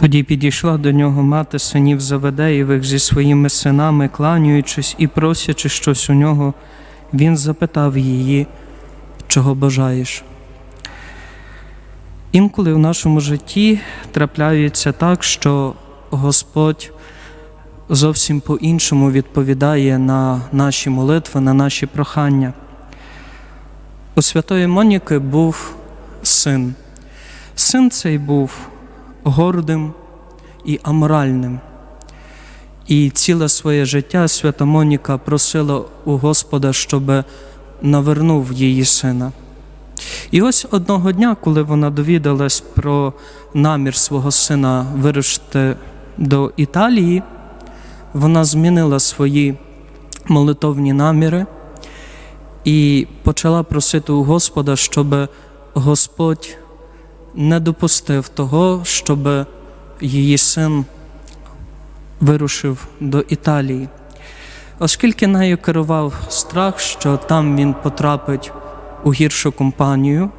Тоді підійшла до нього мати синів Заведеєвих зі своїми синами, кланяючись і просячи щось у нього, він запитав її, чого бажаєш. Інколи в нашому житті трапляється так, що Господь зовсім по-іншому відповідає на наші молитви, на наші прохання. У святої Моніки був син. Син цей був гордим і аморальним. І ціле своє життя свята Моніка просила у Господа, щоб навернув її сина. І ось одного дня, коли вона довідалась про намір свого сина вирушити до Італії, вона змінила свої молитовні наміри і почала просити у Господа, щоб Господь не допустив того, щоб її син вирушив до Італії, оскільки нею керував страх, що там він потрапить у гіршу компанію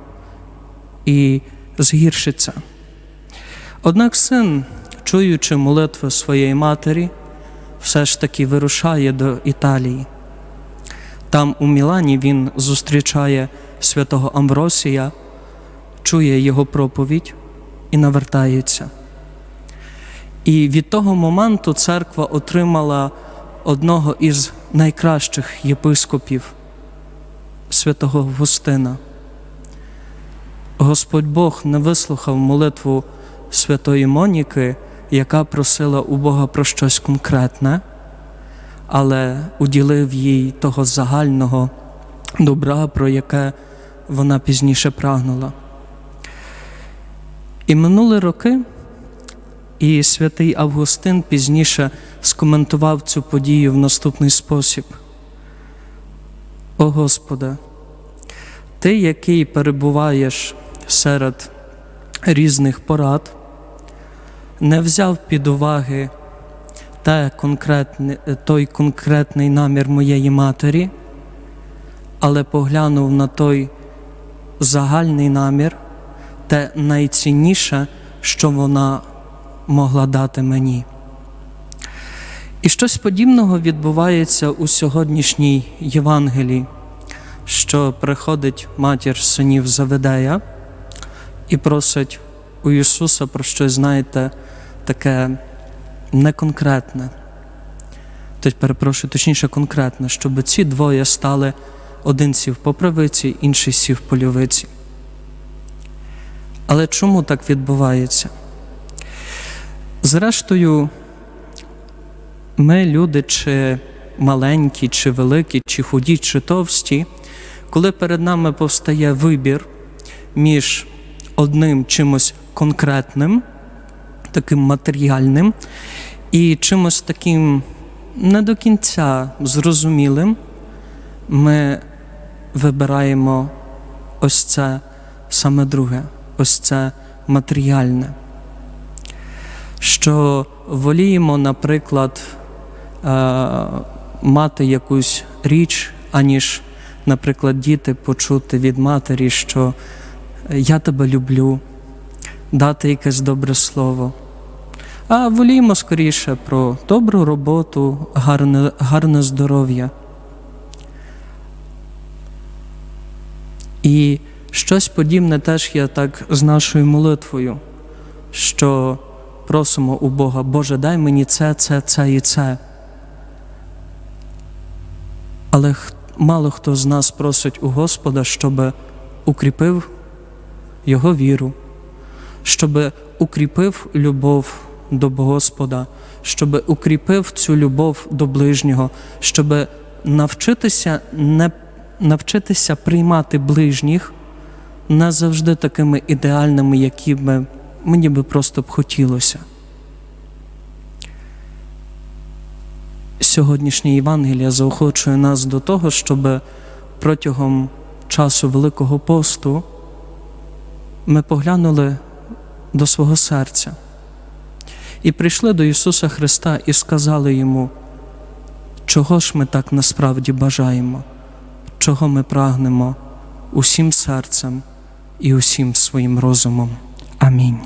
і згіршиться. Однак син, чуючи молитви своєї матері, все ж таки вирушає до Італії. Там у Мілані він зустрічає святого Амвросія, чує його проповідь і навертається. І від того моменту церква отримала одного із найкращих єпископів святого Августина. Господь Бог не вислухав молитву святої Моніки, яка просила у Бога про щось конкретне, але уділив їй того загального добра, про яке вона пізніше прагнула. І минули роки, і святий Августин пізніше скоментував цю подію в наступний спосіб. О Господи, Ти, який перебуваєш серед різних порад, не взяв під уваги те конкретне, той конкретний намір моєї матері, але поглянув на той загальний намір, те найцінніше, що вона могла дати мені. І щось подібного відбувається у сьогоднішній Євангелії, що приходить матір синів Заведея і просить у Ісуса про щось, знаєте, таке неконкретне. Тобто, перепрошую, точніше, конкретне, щоб ці двоє стали один сів по правиці, інший сів по лівиці. Але чому так відбувається? Зрештою, ми, люди, чи маленькі, чи великі, чи худі, чи товсті, коли перед нами повстає вибір між одним чимось конкретним, таким матеріальним, і чимось таким не до кінця зрозумілим, ми вибираємо ось це саме друге, ось це матеріальне. Що воліємо, наприклад, е, мати якусь річ, аніж, наприклад, діти почути від матері, що я тебе люблю, дати якесь добре слово. А воліємо скоріше про добру роботу, гарне, гарне здоров'я. І щось подібне теж є так з нашою молитвою, що просимо у Бога, Боже, дай мені це, це, це і це. Але мало хто з нас просить у Господа, щоб укріпив Його віру, щоб укріпив любов до Господа, щоб укріпив цю любов до ближнього, щоб навчитися не навчитися приймати ближніх не завжди такими ідеальними, які би мені би просто б хотілося. Сьогоднішнє Євангелія заохочує нас до того, щоб протягом часу Великого посту ми поглянули до свого серця і прийшли до Ісуса Христа і сказали Йому, чого ж ми так насправді бажаємо, чого ми прагнемо усім серцем і усім своїм розумом. Амінь.